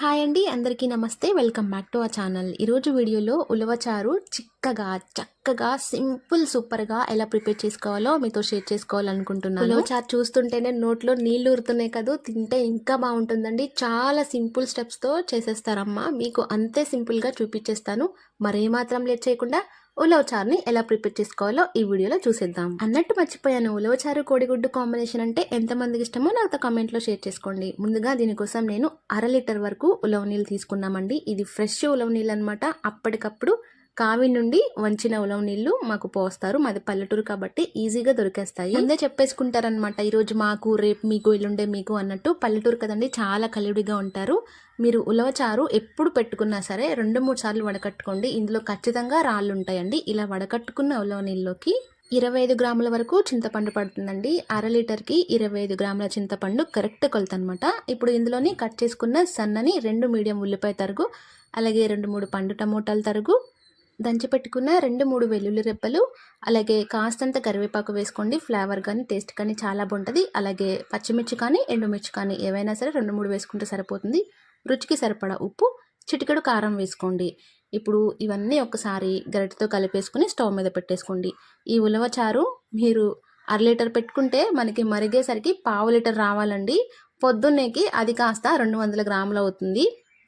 Hi అండి అందరికీ నమస్తే. వెల్కమ్ బ్యాక్ టు ఆ ఛానల్. ఈరోజు వీడియోలో ఉలవచారు చిక్కగా చక్కగా సింపుల్ సూపర్గా ఎలా ప్రిపేర్ చేసుకోవాలో మీతో షేర్ చేసుకోవాలనుకుంటున్నాను. ఉలవచారు చూస్తుంటేనే నోట్లో నీళ్ళు ఊరుతున్నాయి కదా తింటే ఇంకా బాగుంటుందండి. చాలా సింపుల్ స్టెప్స్తో చేసేస్తారమ్మా. మీకు అంతే సింపుల్గా చూపించేస్తాను మరేమాత్రం లేట్ చేయకుండా ఉలవచారుని ఎలా ప్రిపేర్ చేసుకోవాలో ఈ వీడియోలో చూసేద్దాం. అన్నట్టు మర్చిపోయాను. ఉలవచారు కోడిగుడ్డు కాంబినేషన్ అంటే ఎంతమందికి ఇష్టమో నాతో కమెంట్లో షేర్ చేసుకోండి. ముందుగా దీనికోసం నేను అర లీటర్ వరకు ఉలవ నీళ్ళు తీసుకున్నామండి. ఇది ఫ్రెష్ ఉలవ నీళ్ళు అనమాట అప్పటికప్పుడు కావి నుండి వంచిన ఉలవ నీళ్ళు మాకు పోస్తారు. మాది పల్లెటూరు కాబట్టి ఈజీగా దొరికేస్తాయి. ముందే చెప్పేసుకుంటారనమాట ఈరోజు మాకు రేపు మీకు ఇల్లుండే మీకు అన్నట్టు. పల్లెటూరు కదండి చాలా కలివిడిగా ఉంటారు. మీరు ఉలవచారు ఎప్పుడు పెట్టుకున్నా సరే రెండు మూడు సార్లు వడకట్టుకోండి. ఇందులో ఖచ్చితంగా రాళ్ళు ఉంటాయండి. ఇలా వడకట్టుకున్న ఉలవ నీళ్ళలోకి ఇరవై ఐదు గ్రాముల వరకు చింతపండు పడుతుందండి. అర లీటర్కి ఇరవై ఐదు గ్రాముల చింతపండు కరెక్ట్ కొలత అనమాట ఇప్పుడు ఇందులోని కట్ చేసుకున్న సన్నని రెండు మీడియం ఉల్లిపాయ తరుగు అలాగే రెండు మూడు పండు టమోటాలు తరుగు దంచి పెట్టుకున్న రెండు మూడు వెల్లుల్లి రెప్పలు అలాగే కాస్తంత కరివేపాకు వేసుకోండి. ఫ్లేవర్ కానీ టేస్ట్ కానీ చాలా బాగుంటుంది. అలాగే పచ్చిమిర్చి కానీ ఎండుమిర్చి కానీ ఏవైనా సరే రెండు మూడు వేసుకుంటే సరిపోతుంది. రుచికి సరిపడా ఉప్పు చిటికెడు కారం వేసుకోండి. ఇప్పుడు ఇవన్నీ ఒకసారి గరిటతో కలిపేసుకుని స్టవ్ మీద పెట్టేసుకోండి. ఈ ఉలవ చారు మీరు అర లీటర్ పెట్టుకుంటే మనకి మరిగేసరికి పావు లీటర్ రావాలండి. పొద్దున్నేకి అది కాస్త రెండు వందల గ్రాములు అవుతుంది.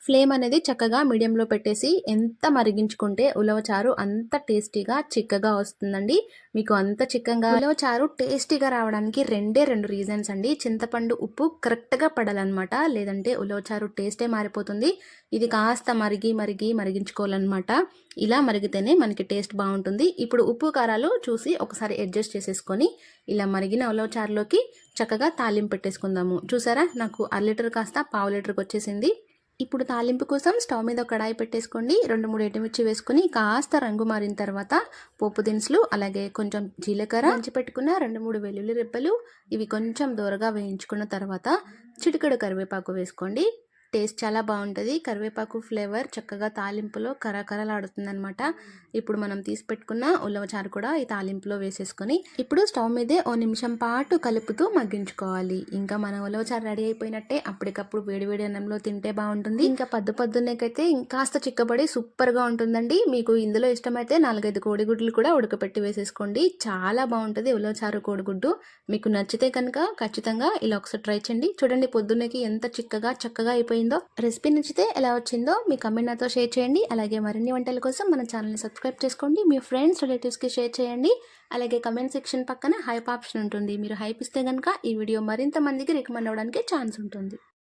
ఫ్లేమ్ అనేది చక్కగా మీడియంలో పెట్టేసి ఎంత మరిగించుకుంటే ఉలవచారు అంత టేస్టీగా చిక్కగా వస్తుందండి. మీకు అంత చిక్కగా ఉలవచారు టేస్టీగా రావడానికి రెండే రెండు రీజన్స్ అండి. చింతపండు ఉప్పు కరెక్ట్గా పడాలన్నమాట. లేదంటే ఉలవచారు టేస్టే మారిపోతుంది. ఇది కాస్త మరిగి మరిగి మరిగించుకోవాలన్నమాట. ఇలా మరిగితేనే మనకి టేస్ట్ బాగుంటుంది. ఇప్పుడు ఉప్పు కారాలు చూసి ఒకసారి అడ్జస్ట్ చేసేసుకొని ఇలా మరిగిన ఉలవచారులోకి చక్కగా తాలింపు పెట్టేసుకుందాము. చూసారా? నాకు అర లీటర్ కాస్త పావు లీటర్కి వచ్చేసింది. ఇప్పుడు తాలింపు కోసం స్టవ్ మీద కడాయి పెట్టేసుకోండి. రెండు మూడు ఎండుమిర్చి వేసుకుని కాస్త రంగు మారిన తర్వాత పోపు దినుసులు అలాగే కొంచెం జీలకర్ర మంచి పెట్టుకున్న రెండు మూడు వెల్లుల్లి రెబ్బలు ఇవి కొంచెం దూరగా వేయించుకున్న తర్వాత చిటికెడు కరివేపాకు వేసుకోండి. టేస్ట్ చాలా బాగుంటుంది. కరివేపాకు ఫ్లేవర్ చక్కగా తాలింపులో కరకరలాడుతుందనమాట ఇప్పుడు మనం తీసి పెట్టుకున్న ఉల్లవచారు కూడా ఈ తాలింపులో వేసేసుకొని ఇప్పుడు స్టవ్ మీదే ఓ నిమిషం పాటు కలుపుతూ మగ్గించుకోవాలి. ఇంకా మన ఉల్లవచారు రెడీ అయిపోయినట్టే అప్పటికప్పుడు వేడివేడి అన్నంలో తింటే బాగుంటుంది. ఇంకా పద్దు పొద్దున్నకైతే ఇంకాస్త చిక్కబడి సూపర్గా ఉంటుందండి. మీకు ఇందులో ఇష్టమైతే నాలుగైదు కోడిగుడ్లు కూడా ఉడకపెట్టి వేసేసుకోండి. చాలా బాగుంటుంది ఉల్లవచారు కోడిగుడ్డు. మీకు నచ్చితే కనుక ఖచ్చితంగా ఇలా ఒకసారి ట్రై చేయండి. చూడండి పొద్దున్నకి ఎంత చిక్కగా చక్కగా అయిపోయింది. అయిందో రెసిపీ నచ్చితే ఎలా వచ్చిందో మీ కమెంట్ నాతో షేర్ చేయండి. అలాగే మరిన్ని వంటల కోసం మన ఛానల్ని సబ్స్క్రైబ్ చేసుకోండి. మీ ఫ్రెండ్స్ రిలేటివ్స్కి షేర్ చేయండి. అలాగే కమెంట్ సెక్షన్ పక్కన హైప్ ఆప్షన్ ఉంటుంది. మీరు హైప్ ఇస్తే కనుక ఈ వీడియో మరింత మందికి రికమెండ్ అవ్వడానికి ఛాన్స్ ఉంటుంది.